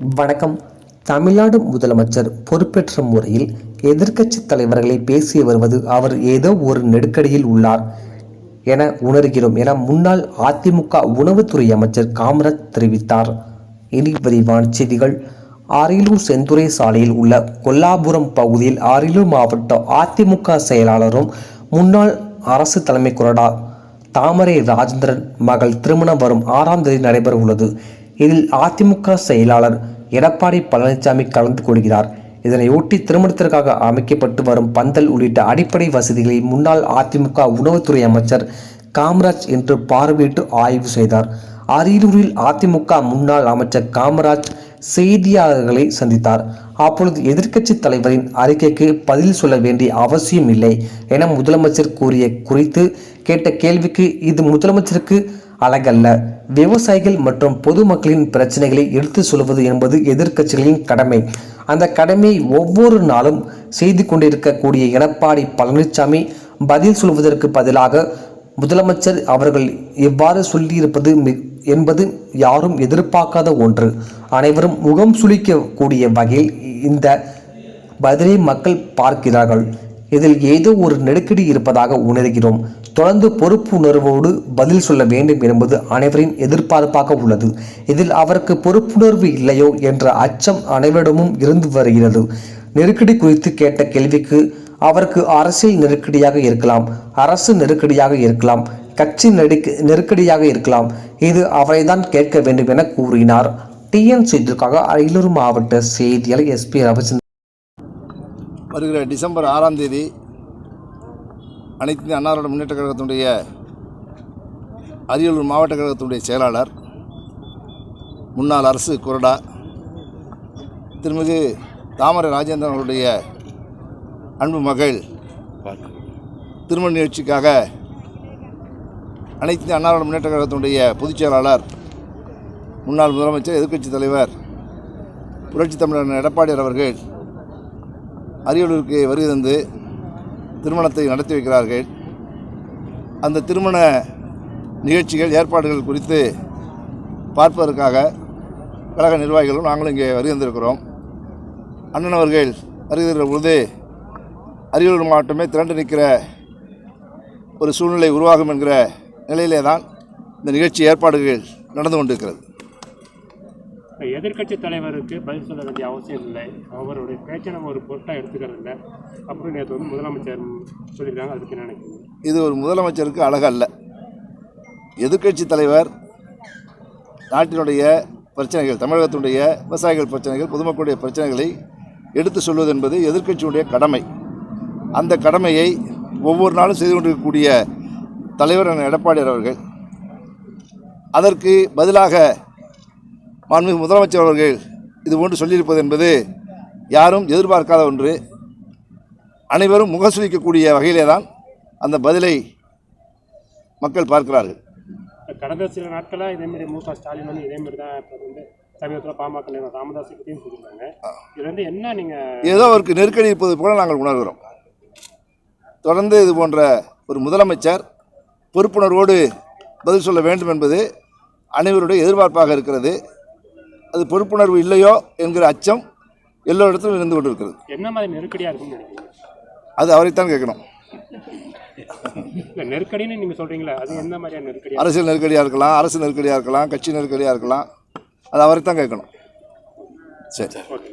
வணக்கம். தமிழ்நாடு முதலமைச்சர் பொறுப்பேற்ற முறையில் எதிர்க்கட்சி தலைவர்களை பேசி வருவது அவர் ஏதோ ஒரு நெருக்கடியில் உள்ளார் என உணர்கிறோம் என முன்னாள் அதிமுக உணவுத்துறை அமைச்சர் காமராஜ் தெரிவித்தார். இனி விரிவான செய்திகள். அரியலூர் செந்துறை சாலையில் உள்ள கொல்லாபுரம் பகுதியில் அரியலூர் மாவட்ட அதிமுக செயலாளரும் முன்னாள் அரசு தலைமை கொறடா தாமரை ராஜேந்திரன் மகள் திருமணம் வரும் ஆறாம் தேதி நடைபெற உள்ளது இதில் அதிமுக செயலாளர் எடப்பாடி பழனிசாமி கலந்து கொள்கிறார். இதனையொட்டி திருமணத்திற்காக அமைக்கப்பட்டு வரும் பந்தல் உள்ளிட்ட அடிப்படை வசதிகளை முன்னாள் அதிமுக உணவுத்துறை அமைச்சர் காமராஜ் இன்று பார்வையிட்டு ஆய்வு செய்தார். அரியலூரில் அதிமுக முன்னாள் அமைச்சர் காமராஜ் செய்தியாளர்களை சந்தித்தார். அப்பொழுது எதிர்க்கட்சி தலைவரின் அறிக்கைக்கு பதில் சொல்ல வேண்டிய அவசியம் இல்லை என முதலமைச்சர் கூறிய குறித்து கேட்ட கேள்விக்கு இது முதலமைச்சருக்கு அழகல்ல. விவசாயிகள் மற்றும் பொதுமக்களின் பிரச்சனைகளை எடுத்து சொல்வது என்பது எதிர்க்கட்சிகளின் கடமை. அந்த கடமையை ஒவ்வொரு நாளும் செய்து கொண்டிருக்கக்கூடிய எடப்பாடி பழனிசாமி பதில் சொல்வதற்கு பதிலாக முதலமைச்சர் அவர்கள் எவ்வாறு சொல்லியிருப்பது மி- என்பது யாரும் எதிர்பார்க்காத ஒன்று. அனைவரும் முகம் சுளிக்கக்கூடிய வகையில் இந்த பதிலை மக்கள் பார்க்கிறார்கள். இதில் ஏதோ ஒரு நெருக்கடி இருப்பதாக உணர்கிறோம். தொடர்ந்து பொறுப்பு உணர்வோடு பதில் சொல்ல வேண்டும் என்பது அனைவரின் எதிர்பார்ப்பாக உள்ளது. இதில் அவருக்கு பொறுப்புணர்வு இல்லையோ என்ற அச்சம் அனைவரிடமும் இருந்து வருகிறது. நெருக்கடி குறித்து கேட்ட கேள்விக்கு அவருக்கு அரசியல் நெருக்கடியாக இருக்கலாம் அரசு நெருக்கடியாக இருக்கலாம் கட்சி நெருக்க நெருக்கடியாக இருக்கலாம். இது அவரைதான் கேட்க வேண்டும் என கூறினார். டிஎன் செய்திக்காக அரியலூர் மாவட்ட செய்தியாளர் எஸ்பி ரவிச்சந்திரன். வருகிற டிசம்பர் ஆறாம் தேதி அனைத்து அன்னாரோட முன்னேற்ற கழகத்தினுடைய அரியலூர் மாவட்ட கழகத்தினுடைய செயலாளர் முன்னாள் அரசு கொறடா திருமிகு தாமரை ராஜேந்திரன் அவருடைய அன்பு மகள் திருமண நிகழ்ச்சிக்காக அனைத்து அன்னாரோட முன்னேற்ற கழகத்தினுடைய பொதுச் செயலாளர் முன்னாள் முதலமைச்சர் எதிர்க்கட்சித் தலைவர் புரட்சி தமிழர் எடப்பாடியார் அவர்கள் அரியலூருக்கு வருகை தந்து திருமணத்தை நடத்தி வைக்கிறார்கள். அந்த திருமண நிகழ்ச்சிகள் ஏற்பாடுகள் குறித்து பார்ப்பதற்காக கழக நிர்வாகிகளும் நாங்களும் இங்கே வருகை தந்திருக்கிறோம். அண்ணன் அவர்கள் வருகை தருகிற பொழுது அரியலூர் மாவட்டமே திரண்டு நிற்கிற ஒரு சூழ்நிலை உருவாகும் என்கிற நிலையிலே தான் இந்த நிகழ்ச்சி ஏற்பாடுகள் நடந்து கொண்டிருக்கிறது. எதிர்க்கட்சி தலைவருக்கு பதில் சொல்ல வேண்டிய அவசியம் இல்லை. அவருடைய பேச்சை நம்ம ஒரு பொருட்டாக எடுத்துக்கிறது இல்லை. அப்புறம் நேற்று வந்து முதலமைச்சர் சொல்லியிருக்காங்க. அதுக்கு என்ன நினைக்கிறீங்க? இது ஒரு முதலமைச்சருக்கு அழகல்ல. எதிர்க்கட்சி தலைவர் நாட்டினுடைய பிரச்சனைகள் தமிழகத்தினுடைய விவசாயிகள் பிரச்சனைகள் பொதுமக்களுடைய பிரச்சனைகளை எடுத்து சொல்வது என்பது எதிர்கட்சியுடைய கடமை. அந்த கடமையை ஒவ்வொரு நாளும் செய்து கொண்டிருக்கக்கூடிய தலைவர் என அவர்கள் அதற்கு பதிலாக மாண்புமிகு முதலமைச்சர் அவர்கள் இது போன்று சொல்லியிருப்பது என்பது யாரும் எதிர்பார்க்காத ஒன்று. அனைவரும் முகசுலிக்கக்கூடிய வகையிலே தான் அந்த பதிலை மக்கள் பார்க்கிறார்கள். கடந்த சில நாட்களாக இதேமாரி மு க ஸ்டாலின் வந்து இதேமாரி தான் இப்போ வந்து சமீபத்தில் பாமக நிறுவனம் ராமதாஸ் கிட்டையும் சொல்லியிருக்காங்க இதுல இருந்து என்ன நீங்கள் ஏதோ அவருக்கு நெருக்கடி இருப்பது போல நாங்கள் உணர்கிறோம். தொடர்ந்து இது போன்ற ஒரு முதலமைச்சர் பொறுப்புணர்வோடு பதில் சொல்ல வேண்டும் என்பது அனைவருடைய எதிர்பார்ப்பாக இருக்கிறது. அது பொறுப்புணர்வு இல்லையோ என்கிற அச்சம் எல்லோரிடத்திலும் இருந்து கொண்டிருக்கிறது. என்ன மாதிரி நெருக்கடியாக நினைக்கிறீங்க? அது அவரைத்தான் கேட்கணும். நெருக்கடின்னு நீங்கள் சொல்கிறீங்களா அது எந்த மாதிரியான நெருக்கடி அரசியல் நெருக்கடியாக இருக்கலாம் அரசு நெருக்கடியாக இருக்கலாம் கட்சி நெருக்கடியாக இருக்கலாம் அது அவரைத்தான் கேட்கணும். சரி. ஓகே